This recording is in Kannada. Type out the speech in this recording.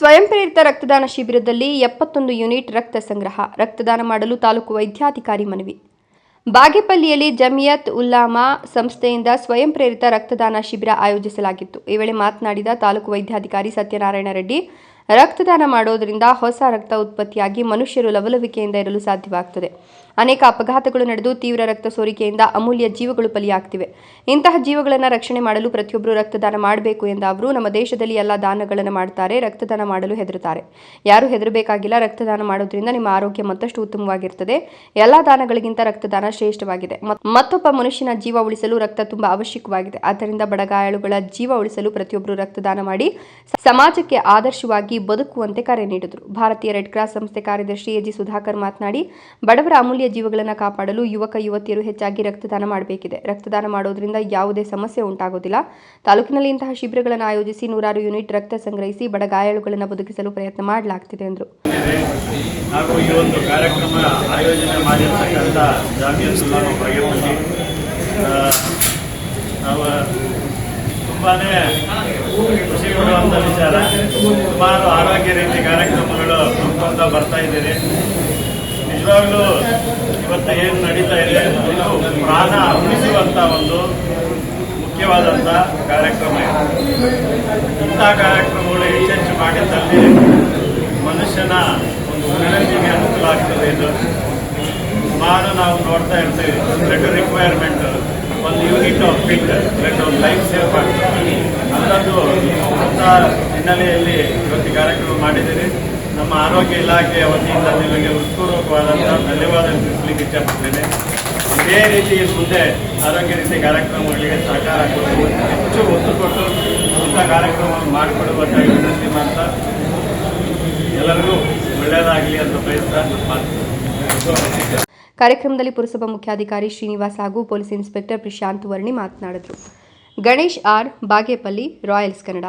ಸ್ವಯಂ ಪ್ರೇರಿತ ರಕ್ತದಾನ ಶಿಬಿರದಲ್ಲಿ ಎಪ್ಪತ್ತೊಂದು ಯೂನಿಟ್ ರಕ್ತ ಸಂಗ್ರಹ, ರಕ್ತದಾನ ಮಾಡಲು ತಾಲೂಕು ವೈದ್ಯಾಧಿಕಾರಿ ಮನವಿ. ಬಾಗೇಪಲ್ಲಿಯಲ್ಲಿ ಜಮಿಯತ್ ಉಲ್ಲಾಮಾ ಸಂಸ್ಥೆಯಿಂದ ಸ್ವಯಂ ಪ್ರೇರಿತ ರಕ್ತದಾನ ಶಿಬಿರ ಆಯೋಜಿಸಲಾಗಿತ್ತು. ಈ ವೇಳೆ ಮಾತನಾಡಿದ ತಾಲೂಕು ವೈದ್ಯಾಧಿಕಾರಿ ಸತ್ಯನಾರಾಯಣ ರೆಡ್ಡಿ ರಕ್ತದಾನ ಮಾಡೋದರಿಂದ ಹೊಸ ರಕ್ತ ಉತ್ಪತ್ತಿಯಾಗಿ ಮನುಷ್ಯರು ಲವಲವಿಕೆಯಿಂದ ಇರಲು ಸಾಧ್ಯವಾಗುತ್ತದೆ ಅನೇಕ ಅಪಘಾತಗಳು ನಡೆದು ತೀವ್ರ ರಕ್ತ ಸೋರಿಕೆಯಿಂದ ಅಮೂಲ್ಯ ಜೀವಗಳು ಬಲಿಯಾಗ್ತಿವೆ. ಇಂತಹ ಜೀವಗಳನ್ನು ರಕ್ಷಣೆ ಮಾಡಲು ಪ್ರತಿಯೊಬ್ಬರು ರಕ್ತದಾನ ಮಾಡಬೇಕು ಎಂದ ಅವರು, ನಮ್ಮ ದೇಶದಲ್ಲಿ ಎಲ್ಲ ದಾನಗಳನ್ನು ಮಾಡ್ತಾರೆ, ರಕ್ತದಾನ ಮಾಡಲು ಹೆದರುತ್ತಾರೆ. ಯಾರು ಹೆದರಬೇಕಾಗಿಲ್ಲ, ರಕ್ತದಾನ ಮಾಡೋದ್ರಿಂದ ನಿಮ್ಮ ಆರೋಗ್ಯ ಮತ್ತಷ್ಟು ಉತ್ತಮವಾಗಿರುತ್ತದೆ ಎಲ್ಲ ದಾನಗಳಿಗಿಂತ ರಕ್ತದಾನ ಶ್ರೇಷ್ಠವಾಗಿದೆ. ಮತ್ತೊಬ್ಬ ಮನುಷ್ಯನ ಜೀವ ಉಳಿಸಲು ರಕ್ತ ತುಂಬಾ ಅವಶ್ಯಕವಾಗಿದೆ. ಆದ್ದರಿಂದ ಬಡಗಾಯಳುಗಳ ಜೀವ ಉಳಿಸಲು ಪ್ರತಿಯೊಬ್ಬರು ರಕ್ತದಾನ ಮಾಡಿ, ಸಮಾಜಕ್ಕೆ ಆದರ್ಶವಾಗಿ ಬದುಕುವಂತೆ ಕರೆ ನೀಡಿದರು. ಭಾರತೀಯ ರೆಡ್ ಕ್ರಾಸ್ ಸಂಸ್ಥೆ ಕಾರ್ಯದರ್ಶಿ ಎಜಿ ಸುಧಾಕರ್ ಮಾತನಾಡಿ, ಬಡವರ ಅಮೂಲ್ಯ ಜೀವಗಳನ್ನು ಕಾಪಾಡಲು ಯುವಕ, ಯುವತಿಯರು ಹೆಚ್ಚಾಗಿ ರಕ್ತದಾನ ಮಾಡಬೇಕಿದೆ. ರಕ್ತದಾನ ಮಾಡೋದ್ರಿಂದ ಯಾವುದೇ ಸಮಸ್ಯೆ ಉಂಟಾಗೋದಿಲ್ಲ. ತಾಲೂಕಿನಲ್ಲಿ ಇಂತಹ ಶಿಬಿರಗಳನ್ನು ಆಯೋಜಿಸಿ ನೂರಾರು ಯೂನಿಟ್ ರಕ್ತ ಸಂಗ್ರಹಿಸಿ ಬಡ ಗಾಯಾಳುಗಳನ್ನು ಬದುಕಿಸಲು ಪ್ರಯತ್ನ ಮಾಡಲಾಗ್ತಿದೆ ಎಂದರು. ತುಂಬಾ ಖುಷಿ ಕೊಡುವಂಥ ವಿಚಾರ. ಸುಮಾರು ಆರೋಗ್ಯ ರೀತಿ ಕಾರ್ಯಕ್ರಮಗಳು ಹಮ್ಮಿಕೊಂತ ಬರ್ತಾ ಇದ್ದೀರಿ. ನಿಜವಾಗ್ಲೂ ಇವತ್ತು ಏನು ನಡೀತಾ ಇದೆ ಇದು ಪ್ರಾಣ ಉಳಿಸುವಂಥ ಒಂದು ಮುಖ್ಯವಾದಂತ ಕಾರ್ಯಕ್ರಮ ಇಂಥ ಕಾರ್ಯಕ್ರಮಗಳು ಹೆಚ್ಚೆಚ್ಚು ಮಾಡಿದ್ದಲ್ಲಿ ಮನುಷ್ಯನ ಒಂದು ಉಳಿವಿಗೆ ಅನುಕೂಲ ಆಗ್ತದೆ ಇದು. ಸುಮಾರು ನಾವು ನೋಡ್ತಾ ಇರ್ತೀವಿ ಬ್ಲಡ್ ರಿಕ್ವೈರ್ಮೆಂಟ್ ಒಂದು ಯೂನಿಟ್ ಆಫ್ ಬ್ಲಡ್ ಬ್ಲಡ್ ಒಂದು ಹಿನ್ನೆಲೆಯಲ್ಲಿ ಇವತ್ತು ಕಾರ್ಯಕ್ರಮ ಮಾಡಿದ್ದೀರಿ ನಮ್ಮ ಆರೋಗ್ಯ ಇಲಾಖೆಯ ವತಿಯಿಂದ ನಿಮಗೆ ಉತ್ಪೂರ್ವಕವಾದಂತಹ ಧನ್ಯವಾದ ತಿಳಿಸಲಿಕ್ಕೆ ಇಷ್ಟಪಡ್ತೇನೆ ಇದೇ ರೀತಿ ಮುಂದೆ ಆರೋಗ್ಯ ರೀತಿ ಕಾರ್ಯಕ್ರಮಗಳಿಗೆ ಸಹಕಾರ ಕೊಟ್ಟು ಹೆಚ್ಚು ಒತ್ತು ಕೊಟ್ಟು ಇಂಥ ಕಾರ್ಯಕ್ರಮವನ್ನು ಮಾಡಿಕೊಡುವಂತ ವಿನಂತಿ ಮಾಡ್ತಾ ಎಲ್ಲರಿಗೂ ಒಳ್ಳೆಯದಾಗಲಿ ಅಂತ ಬಯಸ್ತಾ ಮಾಡ್ತೀನಿ ಕಾರ್ಯಕ್ರಮದಲ್ಲಿ ಪುರಸಭಾ ಮುಖ್ಯಾಧಿಕಾರಿ ಶ್ರೀನಿವಾಸ್ ಹಾಗೂ ಪೊಲೀಸ್ ಇನ್ಸ್ಪೆಕ್ಟರ್ ಪ್ರಶಾಂತ್ ವರ್ಣಿ ಮಾತನಾಡಿದರು. ಗಣೇಶ್ ಆರ್. ಬಾಗೇಪಲ್ಲಿ, ರಾಯಲ್ಸ್ ಕನ್ನಡ.